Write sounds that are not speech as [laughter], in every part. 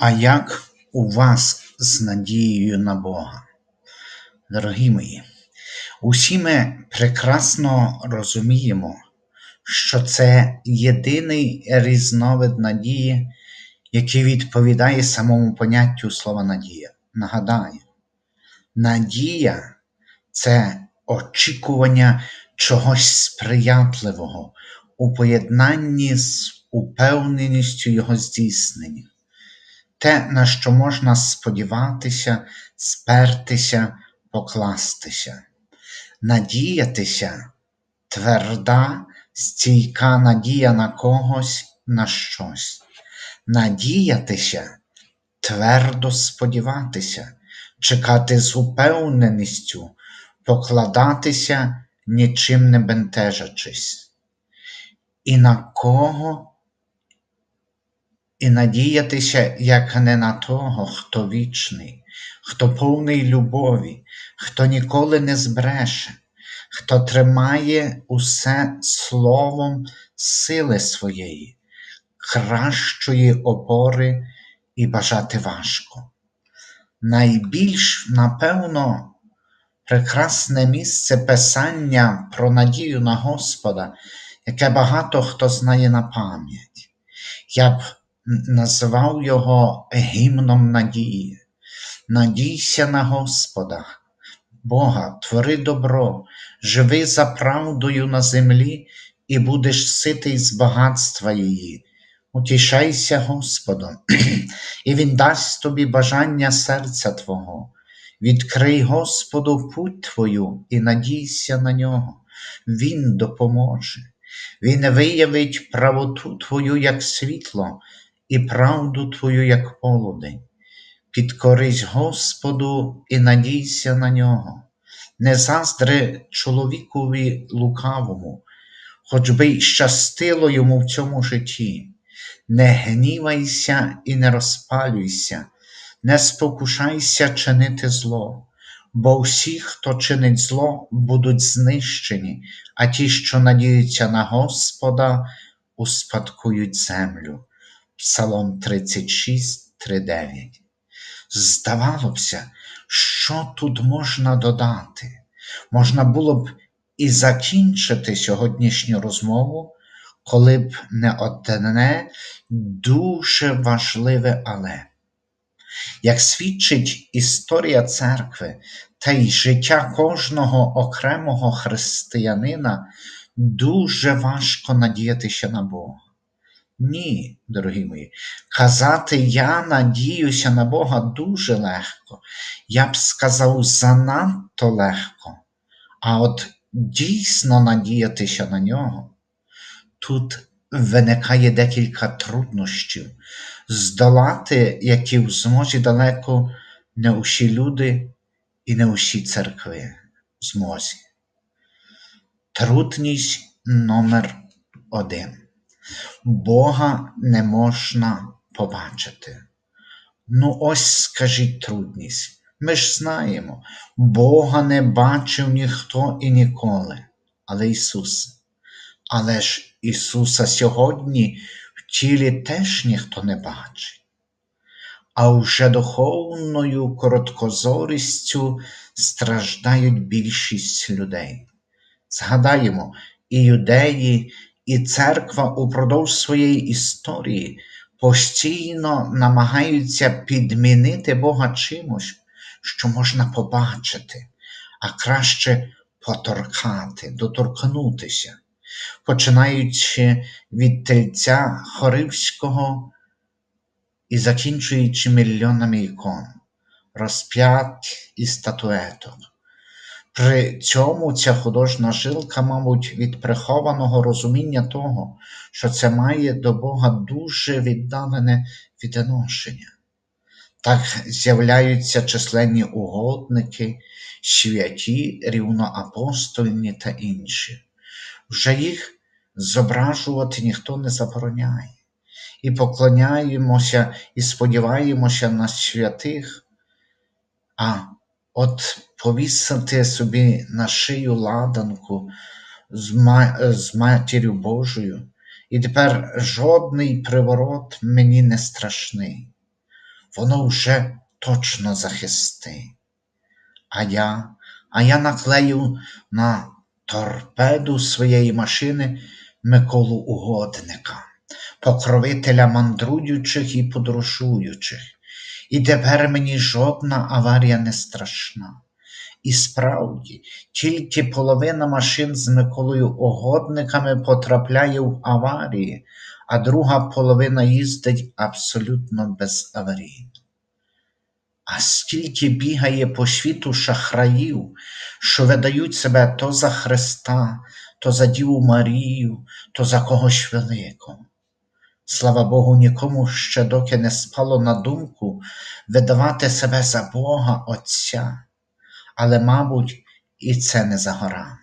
А як у вас з надією на Бога? Дорогі мої, усі ми прекрасно розуміємо, що це єдиний різновид надії, який відповідає самому поняттю слова надія. Нагадаю, надія це очікування чогось сприятливого у поєднанні з упевненістю його здійснення те, на що можна сподіватися, спертися, покластися, надіятися, тверда, стійка надія на когось, на щось, надіятися, твердо сподіватися, чекати з упевненістю, покладатися, нічим не бентежачись. І на кого і надіятися як не на того, хто вічний, хто повний любові, хто ніколи не збреше, хто тримає усе словом сили своєї, кращої опори і бажати важко. Найбільш, напевно, прекрасне місце писання про надію на Господа, яке багато хто знає на пам'ять. Я б назвав його гімном надії. Надійся на Господа, Бога, твори добро, живи за правдою на землі і будеш ситий з багатства її. Утішайся Господом, [clears throat] і Він дасть тобі бажання серця Твого. Відкрий Господу путь Твою і надійся на нього, Він допоможе. Він виявить правоту Твою, як світло, і правду Твою, як полудень. Підкорись Господу і надійся на нього, не заздри чоловікові лукавому, хоч би й щастило йому в цьому житті. Не гнівайся і не розпалюйся, не спокушайся чинити зло, бо всі, хто чинить зло, будуть знищені, а ті, що надіються на Господа, успадкують землю. Псалом 36, 3,9. Здавалося що тут можна додати? Можна було б і закінчити сьогоднішню розмову, коли б не одне дуже важливе але. Як свідчить історія церкви та й життя кожного окремого християнина, дуже важко надіятися на Бога. Ні, дорогі мої, казати я надіюся на Бога дуже легко, я б сказав, занадто легко, а от дійсно надіятися на нього. Тут виникає декілька труднощів, здолати, які в змозі далеко не усі люди і не усі церкви змозі. Трудність номер один. Бога не можна побачити. Ну, ось скажіть трудність. Ми ж знаємо, Бога не бачив ніхто і ніколи, але Ісус. Але ж Ісуса сьогодні в тілі теж ніхто не бачить. А вже духовною короткозорістю страждають більшість людей. Згадаємо, і юдеї, і церква упродовж своєї історії постійно намагаються підмінити Бога чимось, що можна побачити, а краще поторкати, доторкнутися, починаючи від тельця Хоривського і закінчуючи мільйонами ікон, розп'ять і статуеток. При цьому ця художня жилка, мабуть, від прихованого розуміння того, що це має до Бога дуже віддалене відношення. Так з'являються численні угодники, святі, рівноапостольні та інші. Вже їх зображувати ніхто не забороняє, і поклоняємося і сподіваємося на святих. а От повісити собі на шию ладанку з, ма... з матір'ю Божою, і тепер жодний приворот мені не страшний. воно вже точно захисти. А я, а я наклею на торпеду своєї машини Миколу Угодника, покровителя мандруючих і подорожуючих. І тепер мені жодна аварія не страшна. І справді, тільки половина машин з Миколою Угодниками потрапляє в аварії, а друга половина їздить абсолютно безаварійно. А скільки бігає по світу шахраїв, що видають себе то за Христа, то за Діву Марію, то за когось великого. Слава Богу, нікому ще доки не спало на думку видавати себе за Бога Отця, але, мабуть, і це не за горами.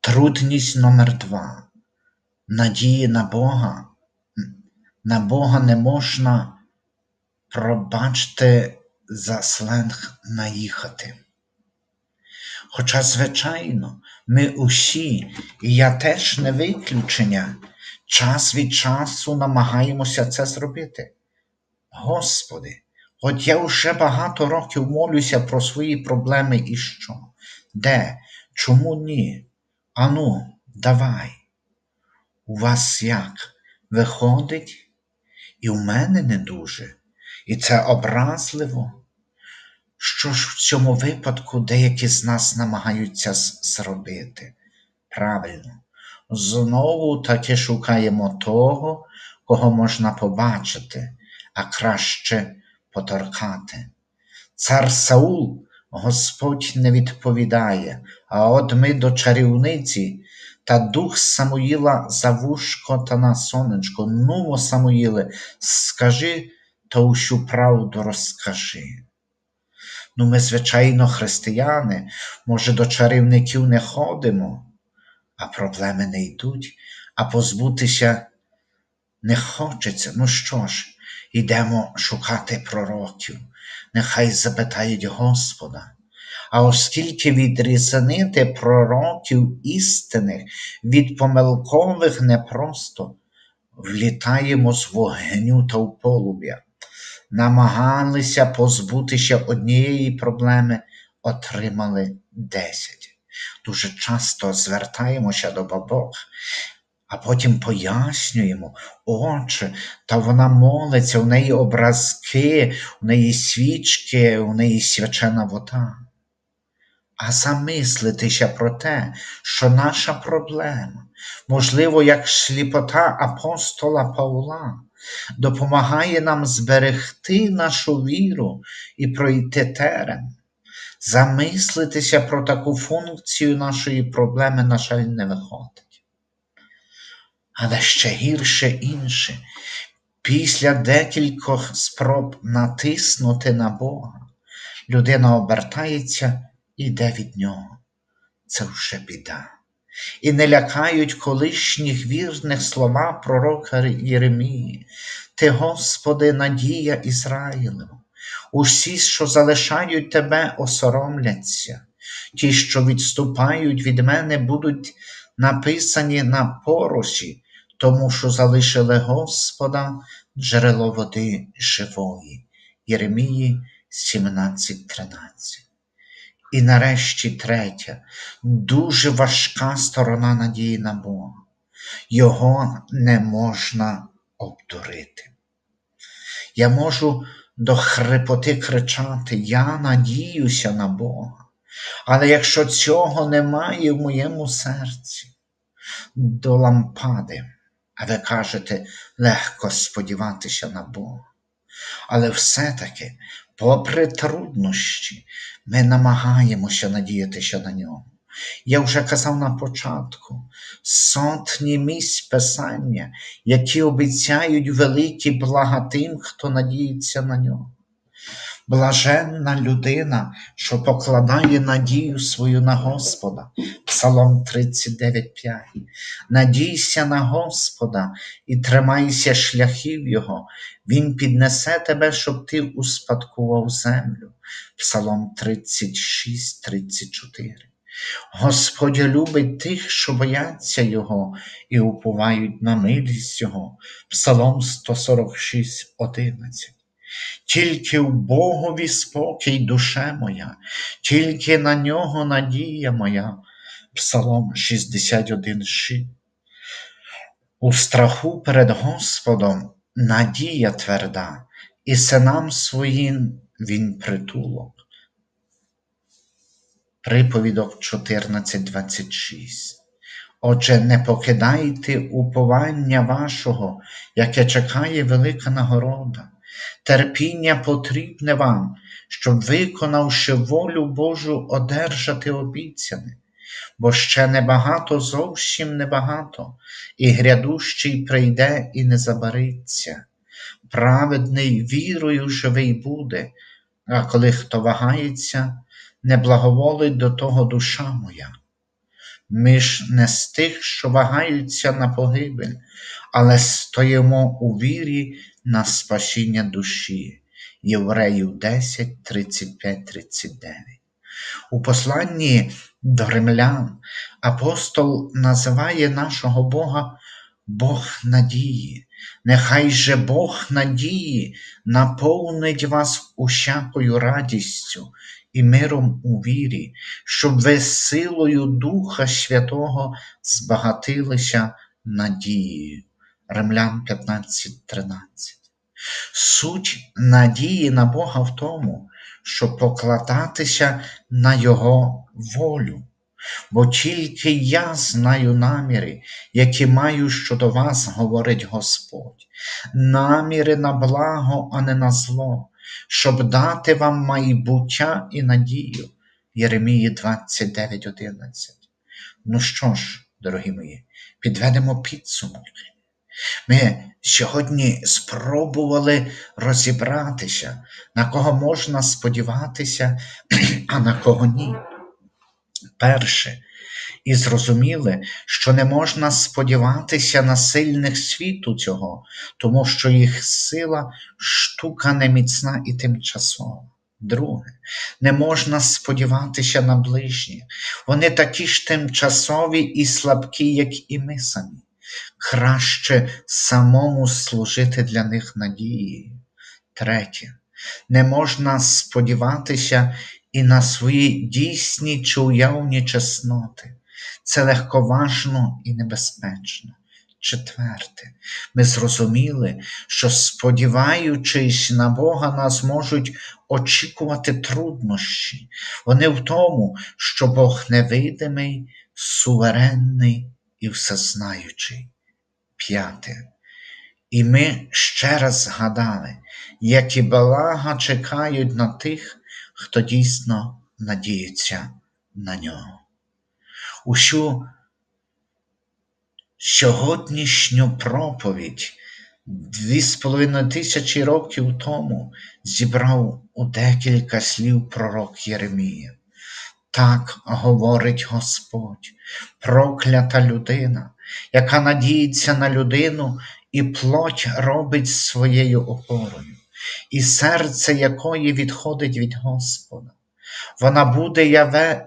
Трудність номер два. Надії на Бога. На Бога не можна, пробачте, за сленг наїхати. Хоча, звичайно, ми усі, і я теж не виключення, час від часу намагаємося це зробити. Господи, от я вже багато років молюся про свої проблеми і що? Де? Чому ні? Ану, давай. У вас як? Виходить? І в мене не дуже, і це образливо. Що ж в цьому випадку деякі з нас намагаються зробити? Правильно, знову таки шукаємо того, кого можна побачити, а краще поторкати. Цар Саул Господь не відповідає, а от ми до чарівниці та дух Самуїла за вушко та на сонечко. Нумо, Самуїле, скажи та усю правду розкажи. Ну, ми, звичайно, християни, може, до чарівників не ходимо, а проблеми не йдуть, а позбутися не хочеться. Ну що ж, йдемо шукати пророків, нехай запитають Господа. А оскільки відрізнити пророків істинних від помилкових непросто, влітаємо з вогню та в полум'я намагалися позбутися однієї проблеми, отримали десять. Дуже часто звертаємося до бабок, а потім пояснюємо, отче, та вона молиться, у неї образки, у неї свічки, у неї свячена вода. А замислитися про те, що наша проблема, можливо, як сліпота апостола Павла, допомагає нам зберегти нашу віру і пройти терен. Замислитися про таку функцію нашої проблеми, на жаль, не виходить. Але ще гірше інше, після декількох спроб натиснути на Бога, людина обертається і йде від нього. Це вже біда і не лякають колишніх вірних слова пророка Єремії. Ти, Господи, надія Ізраїлева, усі, що залишають Тебе, осоромляться, ті, що відступають від мене, будуть написані на поросі, тому що залишили Господа джерело води живої. Єремії 17:13. І нарешті третя, дуже важка сторона надії на Бога. Його не можна обдурити. Я можу до хрипоти кричати, я надіюся на Бога. Але якщо цього немає в моєму серці, до лампади, а ви кажете, легко сподіватися на Бога. Але все-таки, попри труднощі, ми намагаємося надіятися на нього. Я вже казав на початку сотні місць Писання, які обіцяють великі блага тим, хто надіється на нього. Блаженна людина, що покладає надію свою на Господа, Псалом 39,5. Надійся на Господа і тримайся шляхів Його, Він піднесе тебе, щоб ти успадкував землю. Псалом 36, 34. Господь любить тих, що бояться Його і уповають на милість Його. Псалом 146, 11. Тільки в Богові спокій душе моя, тільки на нього надія моя. Псалом 61, 6. У страху перед Господом надія тверда, і синам своїм він притулок. Приповідок 14.26 Отже, не покидайте уповання вашого, яке чекає велика нагорода. Терпіння потрібне вам, щоб, виконавши волю Божу, одержати обіцяне, бо ще небагато, зовсім небагато, і грядущий прийде і не забариться. Праведний вірою живий буде, а коли хто вагається, не благоволить до того душа моя. Ми ж не з тих, що вагаються на погибель, але стоїмо у вірі на спасіння душі. Євреїв 10, 35, 39. У посланні до римлян апостол називає нашого Бога Бог надії. Нехай же Бог надії наповнить вас усякою радістю і миром у вірі, щоб ви силою Духа Святого збагатилися надією. Римлян 15.13. Суть надії на Бога в тому, щоб покладатися на Його волю. Бо тільки я знаю наміри, які маю щодо вас, говорить Господь, наміри на благо, а не на зло, щоб дати вам майбуття і надію. Єремії 29.11. Ну що ж, дорогі мої, підведемо підсумки. Ми сьогодні спробували розібратися, на кого можна сподіватися, [clears throat] а на кого ні. Перше, і зрозуміли, що не можна сподіватися на сильних світу цього, тому що їх сила штука неміцна і тимчасова. Друге, не можна сподіватися на ближні. Вони такі ж тимчасові і слабкі, як і ми самі. Краще самому служити для них надією. Третє, не можна сподіватися і на свої дійсні чи уявні чесноти. Це легковажно і небезпечно. Четверте, ми зрозуміли, що, сподіваючись на Бога, нас можуть очікувати труднощі. Вони в тому, що Бог невидимий, суверенний і всезнаючий. П'яте. І ми ще раз згадали, які балага чекають на тих, хто дійсно надіється на нього. Усю сьогоднішню проповідь дві з половиною тисячі років тому зібрав у декілька слів пророк Єремія. Так говорить Господь, проклята людина, яка надіється на людину і плоть робить своєю опорою, і серце якої відходить від Господа. Вона буде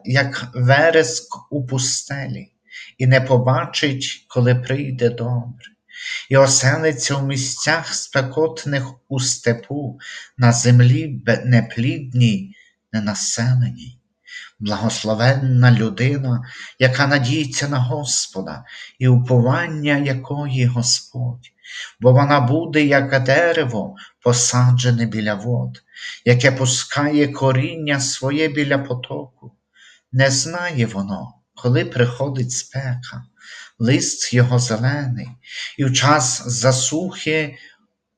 як вереск у пустелі, і не побачить, коли прийде добре, і оселиться в місцях спекотних у степу, на землі неплідній, ненаселеній. Благословенна людина, яка надіється на Господа і уповання якої Господь, бо вона буде, як дерево, посаджене біля вод, яке пускає коріння своє біля потоку. Не знає воно, коли приходить спека, лист його зелений, і в час засухи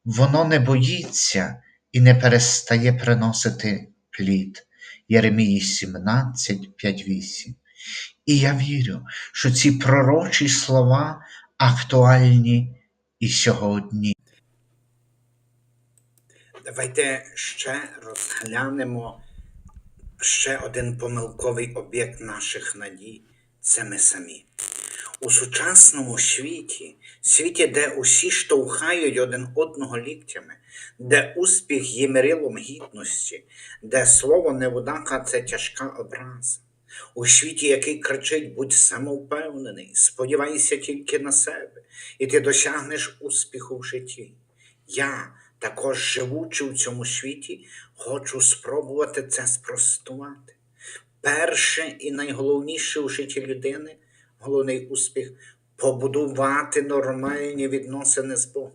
воно не боїться і не перестає приносити плід. Єремії 17, 5, 8. І я вірю, що ці пророчі слова актуальні і сьогодні. Давайте ще розглянемо ще один помилковий об'єкт наших надій це ми самі. У сучасному світі, світі, де усі штовхають один одного ліктями, де успіх є мирилом гідності, де слово невудака це тяжка образа. У світі, який кричить, будь самовпевнений, сподівайся тільки на себе, і ти досягнеш успіху в житті. Я, також живучи в цьому світі, хочу спробувати це спростувати. Перше і найголовніше у житті людини, головний успіх побудувати нормальні відносини з Богом.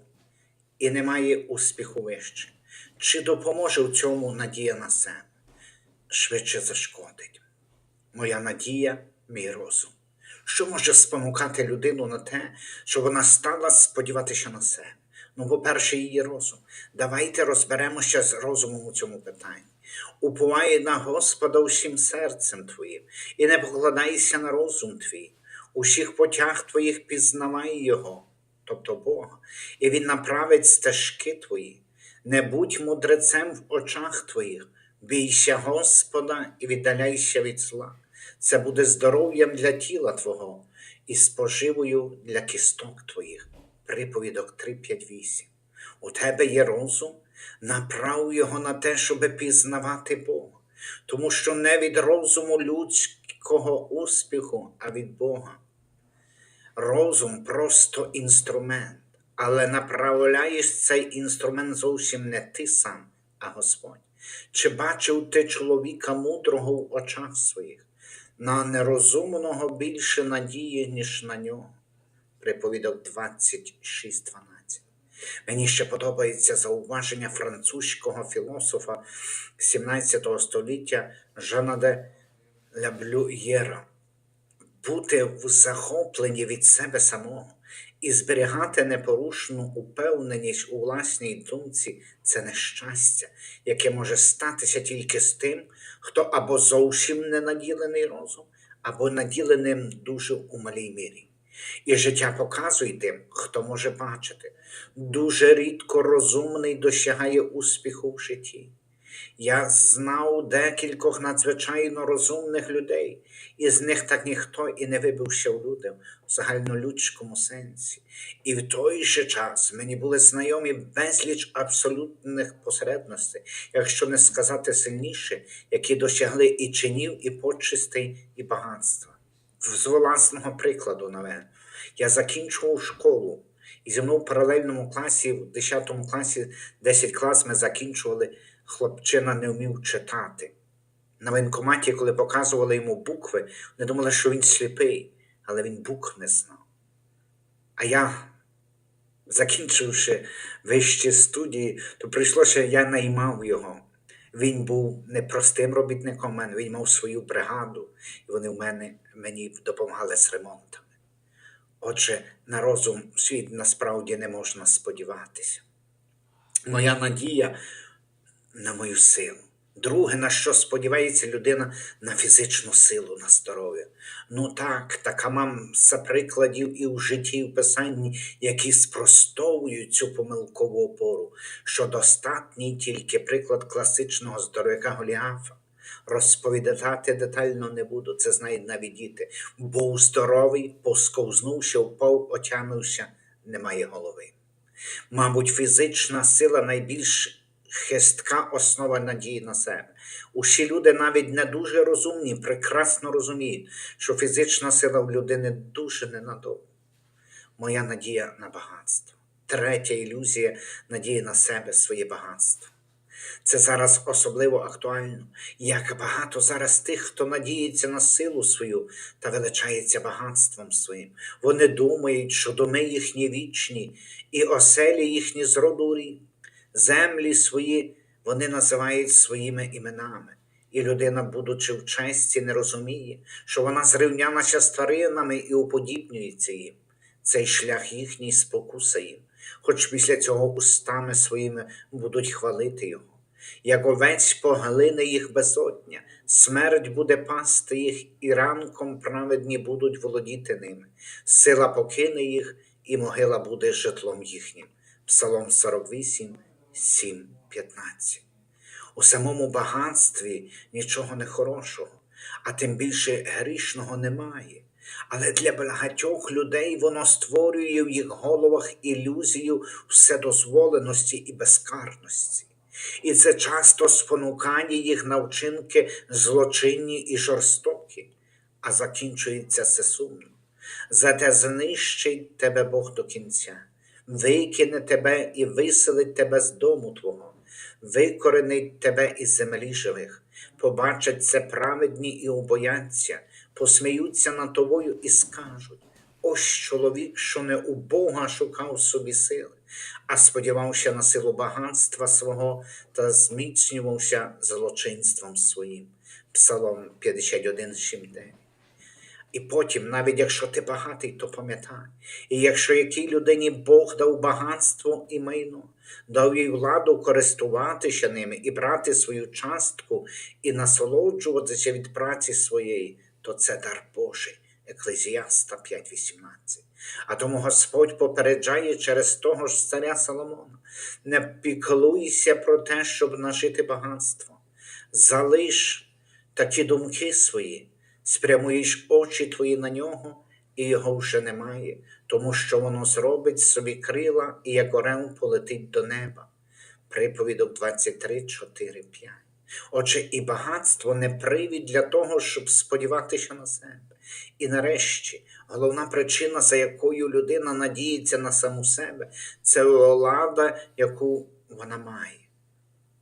І немає успіху вище. Чи допоможе в цьому надія на себе? Швидше зашкодить. Моя надія, мій розум. Що може спонукати людину на те, щоб вона стала сподіватися на себе? Ну, по-перше, її розум. Давайте розберемося з розумом у цьому питанні. Уповай на Господа усім серцем твоїм, і не покладайся на розум твій. У всіх потях твоїх пізнавай Його, тобто Бога, і Він направить стежки твої. Не будь мудрецем в очах твоїх, бійся Господа і віддаляйся від зла. Це буде здоров'ям для тіла Твого і споживою для кісток твоїх. Приповідок 3.5.8. У тебе є розум, направ його на те, щоб пізнавати Бога, тому що не від розуму людського успіху, а від Бога. Розум просто інструмент, але направляєш цей інструмент зовсім не ти сам, а Господь. Чи бачив ти чоловіка мудрого в очах своїх? На нерозумного більше надії, ніж на нього. Приповідок 26.12. Мені ще подобається зауваження французького філософа 17 століття Жана де Ляблюєра бути в захопленні від себе самого і зберігати непорушну упевненість у власній думці це нещастя, яке може статися тільки з тим, хто або зовсім не наділений розум, або наділеним дуже у малій мірі. І життя показує тим, хто може бачити. Дуже рідко розумний досягає успіху в житті. Я знав декількох надзвичайно розумних людей, і з них так ніхто і не вибився в люди в загальнолюдському сенсі. І в той же час мені були знайомі безліч абсолютних посередностей, якщо не сказати сильніше, які досягли і чинів, і почестей, і багатства. З власного прикладу наведу. Я закінчував школу, і зі мною в паралельному класі, в 10 класі, 10 клас ми закінчували, хлопчина не вмів читати. На воєнкоматі, коли показували йому букви, вони думали, що він сліпий, але він букв не знав. А я, закінчивши вищі студії, то прийшлося, я наймав його. Він був не простим робітником, мене, він мав свою бригаду, і вони в мене мені допомагали з ремонтами. Отже, на розум світ насправді не можна сподіватися. Моя надія на мою силу. Друге, на що сподівається людина на фізичну силу, на здоров'я. Ну так, така маса прикладів і в житті, і в писанні, які спростовують цю помилкову опору, що достатній тільки приклад класичного здоров'яка Голіафа. Розповідати детально не буду, це знають навіть діти. Був здоровий, посковзнувся, впав, отямився, немає голови. Мабуть, фізична сила найбільш хистка основа надії на себе. Усі люди, навіть не дуже розумні, прекрасно розуміють, що фізична сила в людини дуже ненадовго. Моя надія на багатство. Третя ілюзія надії на себе, своє багатство. Це зараз особливо актуально, як багато зараз тих, хто надіється на силу свою та величається багатством своїм. Вони думають, що доми їхні вічні, і оселі їхні з роду рід. Землі свої вони називають своїми іменами. І людина, будучи в честі, не розуміє, що вона зрівнялася з тваринами і уподібнюється їм. Цей шлях їхній спокуса їм, хоч після цього устами своїми будуть хвалити його. Як овець поглине їх безодня, смерть буде пасти їх, і ранком праведні будуть володіти ними. Сила покине їх, і могила буде житлом їхнім. Псалом 48, 7, 15. У самому багатстві нічого не хорошого, а тим більше грішного немає. Але для багатьох людей воно створює в їх головах ілюзію вседозволеності і безкарності. І це часто спонукає їх на вчинки злочинні і жорстокі, а закінчується це сумно. Зате знищить тебе Бог до кінця, викине тебе і виселить тебе з дому твого, викоренить тебе із землі живих, побачать це праведні і обояться, посміються над тобою і скажуть: ось чоловік, що не у Бога шукав собі сили, а сподівався на силу багатства свого та зміцнювався злочинством своїм. Псалом 51, 7, 9. І потім, навіть якщо ти багатий, то пам'ятай, і якщо якій людині Бог дав багатство і майно, дав їй владу користуватися ними і брати свою частку і насолоджуватися від праці своєї, то це дар Божий. Еклезіаста 5.18. А тому Господь попереджає через того ж царя Соломона: не піклуйся про те, щоб нажити багатство, залиш такі думки свої, спрямуєш очі твої на нього, і його вже немає, тому що воно зробить собі крила і як орел полетить до неба. Приповідок 23, 4, 5. Отже, і багатство не привід для того, щоб сподіватися на себе. І нарешті, головна причина, за якою людина надіється на саму себе, це влада, яку вона має.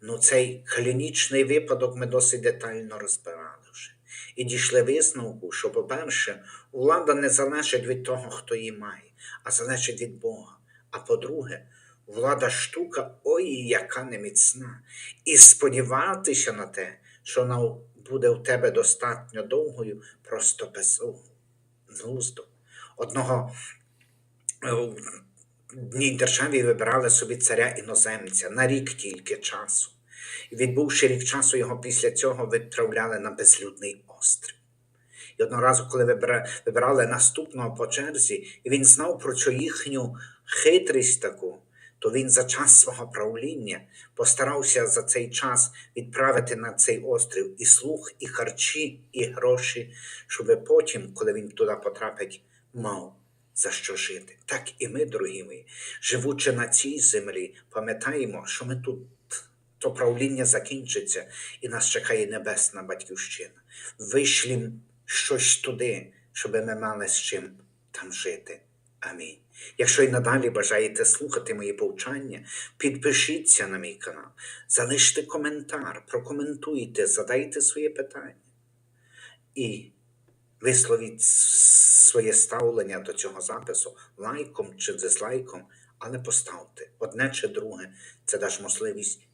Ну, цей клінічний випадок ми досить детально розбирали вже. І дійшли висновку, що, по-перше, влада не залежить від того, хто її має, а залежить від Бога. А по-друге, влада штука ой, яка неміцна. І сподіватися на те, що вона буде у тебе достатньо довгою, просто безглуздо. Одного е, в одній державі вибирали собі царя іноземця на рік тільки часу. І відбувши рік часу, його після цього відправляли на безлюдний острів. І одного разу, коли вибира- вибирали наступного по черзі, і він знав про цю їхню хитрість таку, то він за час свого правління постарався за цей час відправити на цей острів і слух, і харчі, і гроші, щоб потім, коли він туди потрапить, мав за що жити. Так і ми, дорогі мої, живучи на цій землі, пам'ятаємо, що ми тут то правління закінчиться, і нас чекає небесна батьківщина. Вишлім щось туди, щоб ми мали з чим там жити. Амінь. Якщо і надалі бажаєте слухати мої повчання, підпишіться на мій канал, залиште коментар, прокоментуйте, задайте своє питання і висловіть своє ставлення до цього запису лайком чи дизлайком, але поставте одне чи друге, це дасть можливість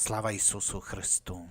Слава Ісусу Христу!